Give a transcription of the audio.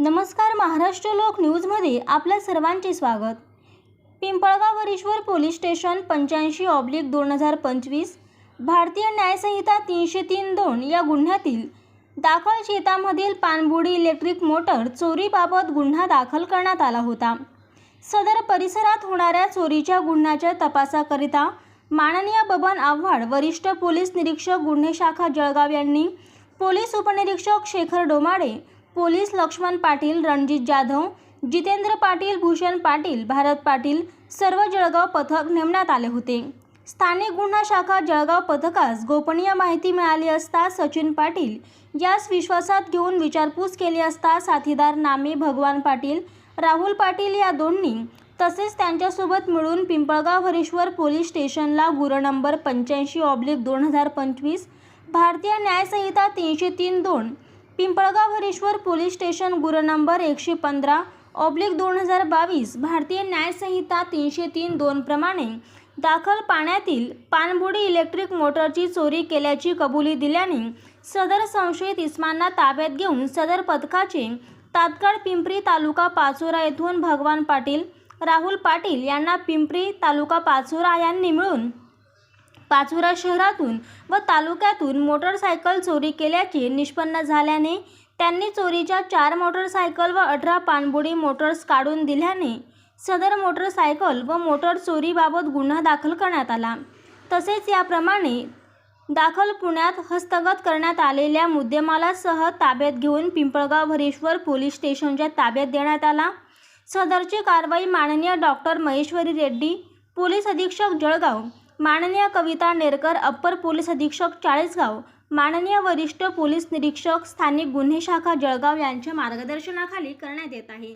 नमस्कार महाराष्ट्र लोक न्यूजमध्ये आपल्या सर्वांचे स्वागत. पिंपळगावरेश्वर पोलीस स्टेशन पंच्याऐंशी ऑब्लिक दोन हजार पंचवीस भारतीय न्यायसंहिता तीनशे तीन दोन या गुन्ह्यातील दाखल शेतामधील पाणबुडी इलेक्ट्रिक मोटर चोरीबाबत गुन्हा दाखल करण्यात आला होता. सदर परिसरात होणाऱ्या चोरीच्या गुन्ह्याच्या तपासाकरिता माननीय बबन आव्हाड वरिष्ठ पोलीस निरीक्षक गुन्हे शाखा जळगाव यांनी पोलीस उपनिरीक्षक शेखर डोमाडे पोलीस लक्ष्मण पाटील रणजित जाधव जितेंद्र पाटील भूषण पाटील भारत पाटील सर्व जळगाव पथक नेमण्यात आले होते. स्थानिक गुन्हा शाखा जळगाव पथकास गोपनीय माहिती मिळाली असता सचिन पाटील यास विश्वासात घेऊन विचारपूस केली असता साथीदार नामे भगवान पाटील राहुल पाटील या दोन्ही तसेच त्यांच्यासोबत मिळून पिंपळगाव हरेश्वर पोलीस स्टेशनला गुर नंबर पंच्याऐंशी ऑब्लिक दोन हजार पंचवीस भारतीय न्यायसंहिता तीनशे तीन दोन पिंपळगाव हरेश्वर पोलीस स्टेशन गुर नंबर एकशे पंधरा ऑब्लिक दोन हजार बावीस भारतीय न्यायसंहिता तीनशे तीन दोन प्रमाणे दाखल पाण्यातील पाणबुडी इलेक्ट्रिक मोटरची चोरी केल्याची कबुली दिल्याने सदर संशयित इस्मांना ताब्यात घेऊन सदर पथकाचे तात्काळ पिंपरी तालुका पाचोरा येथून भगवान पाटील राहुल पाटील यांना पिंपरी तालुका पाचोरा यांनी मिळून पाचोरा शहरातून व तालुक्यातून मोटरसायकल चोरी केल्याचे निष्पन्न झाल्याने त्यांनी चोरीच्या चार मोटरसायकल व अठरा पाणबुडी मोटर्स काढून दिल्याने सदर मोटरसायकल व मोटर चोरीबाबत गुन्हा दाखल करण्यात आला. तसेच याप्रमाणे दाखल पुण्यात हस्तगत करण्यात आलेल्या मुद्देमालासह ताब्यात घेऊन पिंपळगाव हरीश्वर पोलीस स्टेशनच्या ताब्यात देण्यात आला. सदरची कारवाई माननीय डॉक्टर महेश्वरी रेड्डी पोलीस अधीक्षक जळगाव माननीय कविता नेरकर अप्पर पोलीस अधीक्षक चाळीसगाव माननीय वरिष्ठ पोलीस निरीक्षक स्थानिक गुन्हे शाखा जळगाव यांच्या मार्गदर्शनाखाली करण्यात येत आहे.